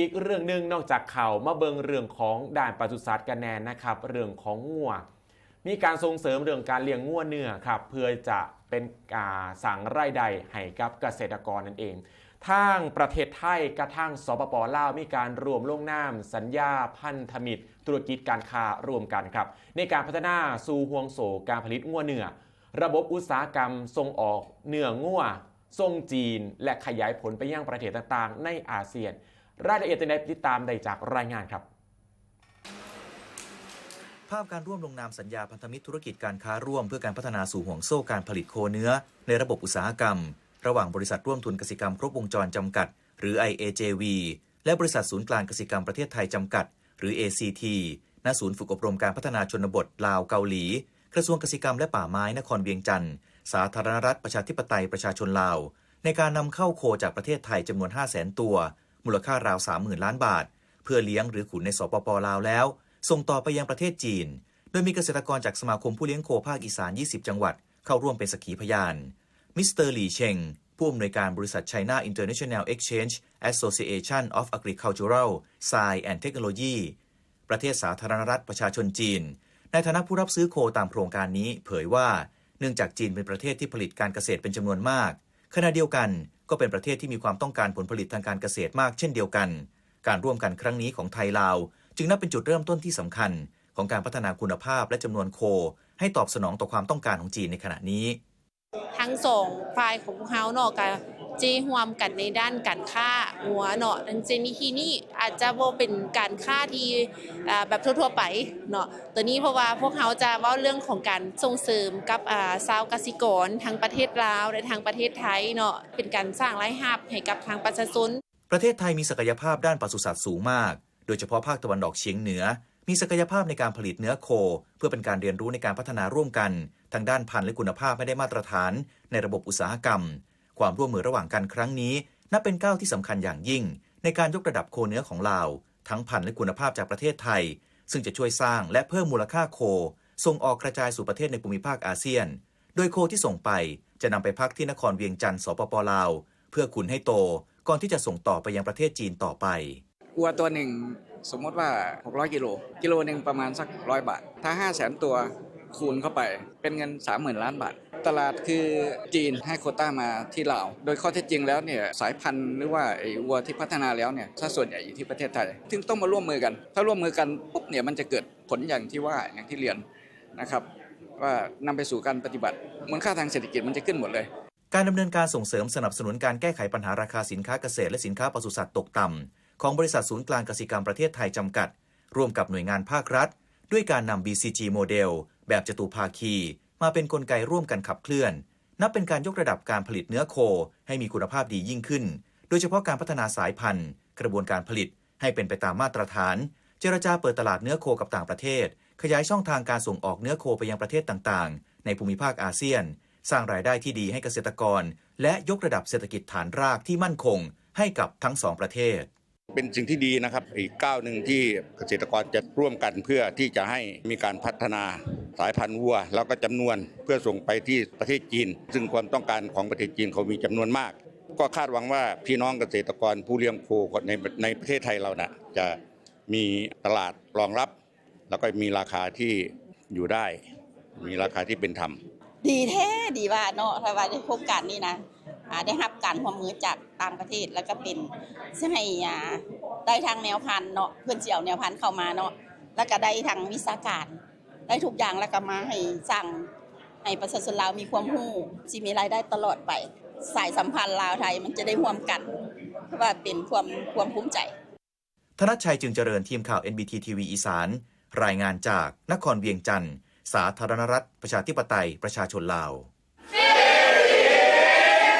อีกเรื่องหนึ่งนอกจากข่าวมาเบิงเรื่องของด่านปศุสัตว์กันแนนนะครับ เรื่องของงัวมีการส่งเสริมเรื่องการเลี้ยงงัวเนื้อครับเพื่อจะเป็นการสั่งไรายได้ให้กับเกษตรกรนั่นเองทางประเทศไทยกระทั่งสปปลาวมีการรวมลงนามสัญญาพันธมิตรธุรกิจการค้ารวมกันครับ ในการพัฒนาสู่ห่วงโสการผลิตงัวเนื้อระบบอุตสาหกรรมส่งออกเนื้องัวส่งจีน และขยายผลไปยังประเทศต่างๆ ในอาเซียน รายละเอียดจะได้ติดตามได้จากรายงานครับ ภาพการร่วมลงนามสัญญาพันธมิตรธุรกิจการค้าร่วมเพื่อการพัฒนาสู่ห่วงโซ่การผลิตโคเนื้อ ในระบบอุตสาหกรรม ระหว่างบริษัทร่วมทุนกสิกรรมครบวงจรจำกัด หรือ IAJV และบริษัทศูนย์กลางกสิกรรมประเทศไทยจำกัด หรือ ACT ณ ศูนย์ฝึกอบรมการพัฒนาชนบทลาวเกาหลี กระทรวงกสิกรรมและป่าไม้นครเวียงจันทร์ สาธารณรัฐประชาธิปไตยประชาชนลาว ในการนำเข้าโคจากประเทศไทยจำนวน 5 0 0 0 0 0 ตัว มูลค่าราว 30,000 ล้านบาท เพื่อเลี้ยงหรือขุนในสปปลาวแล้ว ส่งต่อไปยังประเทศจีน โดยมีเกษตรกรจากสมาคมผู้เลี้ยงโคภาคอีสาน 20 จังหวัด เข้าร่วมเป็นสักขีพยาน มิสเตอร์หลี่เชงผู้อำนวยการบริษัท China International Exchange Association of Agricultural Science and Technology ประเทศสาธารณรัฐประชาชนจีน ในฐานะผู้รับซื้อโคตามโครงการนี้ เผยว่า เนื่องจากจีนเป็นประเทศที่ผลิตการเกษตรเป็นจำนวนมาก ขณะเดียวกัน ก็เป็นประเทศที่มีความต้องการผลผลิตทางการเกษตรมากเช่นเดียวกัน การร่วมกันครั้งนี้ของไทยลาว จึงนับเป็นจุดเริ่มต้นที่สำคัญ ของการพัฒนาคุณภาพและจำนวนโค ให้ตอบสนองต่อความต้องการของจีนในขณะนี้ ทั้งสองฝ่ายของพวกเขาเนาะก็ จีรวมกันในด้านการค้าหัวเนาะดังเจนี่ที่นี่อาจจะบ่เป็นการค้าที่แบบทั่วๆไปเนาะตัวนี้เพราะว่าพวกเขาจะว้าเรื่องของการส่งเสริมกับชาวกสิกรทั้งประเทศลาวและทางประเทศไทยเนาะเป็นการสร้างรายรับให้กับทางประชาชนประเทศไทยมีศักยภาพด้านปศุสัตว์สูงมาก โดยเฉพาะภาคตะวันออกเฉียงเหนือ มีศักยภาพในการผลิตเนื้อโค เพื่อเป็นการเรียนรู้ในการพัฒนาร่วมกันทั้งด้านพันธุ์และคุณภาพไม่ได้มาตรฐาน ในระบบอุตสาหกรรม ความร่วมมือระหว่างกันครั้งนี้ นับเป็นก้าวที่สำคัญอย่างยิ่ง ในการยกระดับโคเนื้อของลาว ทั้งพันธุ์และคุณภาพจากประเทศไทย ซึ่งจะช่วยสร้างและเพิ่มมูลค่าโค ส่งออกกระจายสู่ประเทศในภูมิภาคอาเซียน โดยโคที่ส่งไปจะนำไปพักที่นครเวียงจันทร์สปปลาว เพื่อขุนให้โตก่อนที่จะส่งต่อไปยังประเทศจีนต่อไปวัวตัวหนึ่งสมมติว่า 600 กิโล กิโลหนึ่งประมาณสักร้อยบาท ถ้า 5 0 0แสนตัว คูณเข้าไป เป็นเงิน 30,000 ล้านบาท ตลาดคือจีนให้โคต้ามาที่ลาว โดยข้อเท็จจริงแล้วเนี่ยสายพันธุ์หรือว่าไอ้วัวที่พัฒนาแล้วเนี่ยถ้าส่วนใหญ่อยู่ที่ประเทศไทยถึงต้องมาร่วมมือกัน ถ้าร่วมมือกันปุ๊บเนี่ยมันจะเกิดผลอย่างที่ว่าอย่างที่เรียนนะครับว่านำไปสู่การปฏิบัติมูลค่าทางเศรษฐกิจมันจะขึ้นหมดเลย การดำเนินการส่งเสริมสนับสนุนการแก้ไขปัญหาราคาสินค้าเกษตรและสินค้าปศุสัตว์ตกต่ำของบริษัทศูนย์กลางกสิกรรมประเทศไทยจำกัด ร่วมกับหน่วยงานภาครัฐ ด้วยการนำ BCG โมเดล แบบจตุภาคี มาเป็นนกลไกร่วมกันขับเคลื่อน นับเป็นการยกระดับการผลิตเนื้อโคให้มีคุณภาพดียิ่งขึ้น โดยเฉพาะการพัฒนาสายพันธุ์ กระบวนการผลิตให้เป็นไปตามมาตรฐาน เจรจาเปิดตลาดเนื้อโคกับต่างประเทศ ขยายช่องทางการส่งออกเนื้อโคไปยังประเทศต่างๆ ในภูมิภาคอาเซียน สร้างรายได้ที่ดีให้เกษตรกร และยกระดับเศรษฐกิจฐานรากที่มั่นคง ให้กับทั้งสองประเทศเป็นสิ่งที่ดีนะครับอีกก้าวหนึ่งที่เกษตรกรจะร่วมกันเพื่อที่จะให้มีการพัฒนา สายพันธุ์วัว แล้วก็จำนวนเพื่อส่งไปที่ประเทศจีน ซึ่งความต้องการของประเทศจีนเขามีจำนวนมาก ก็คาดหวังว่าพี่น้องเกษตรกรผู้เลี้ยงโคในในประเทศไทยเรานะจะมีตลาดรองรับ แล้วก็มีราคาที่อยู่ได้ มีราคาที่เป็นธรรมดีแท้ดีว่าเนาะถ้าว่าได้โครงการนี้นะได้รับการความมือจากต่างประเทศแล้วก็เป็นใช่ไหมอ่าได้ทางแนวพันธุ์เนาะเพื่อนเจียวแนวพันธุ์เข้ามาเนาะแล้วก็ได้ทางวิชาการ ได้ทุกอย่างแล้วก็มาให้สั่งให้ประชาชนลาวมีความรู้สิมีรายได้ตลอดไป สายสัมพันธ์ลาวไทยมันจะได้ร่วมกันเพราะว่าเป็นความความภูมิใจ ธนชชัยจึงเจริญทีมข่าว NBT ทีวีอีสาน รายงานจากนครเวียงจันทร์ สาธารณรัฐ ประชาธิปไตย ประชาชนลาว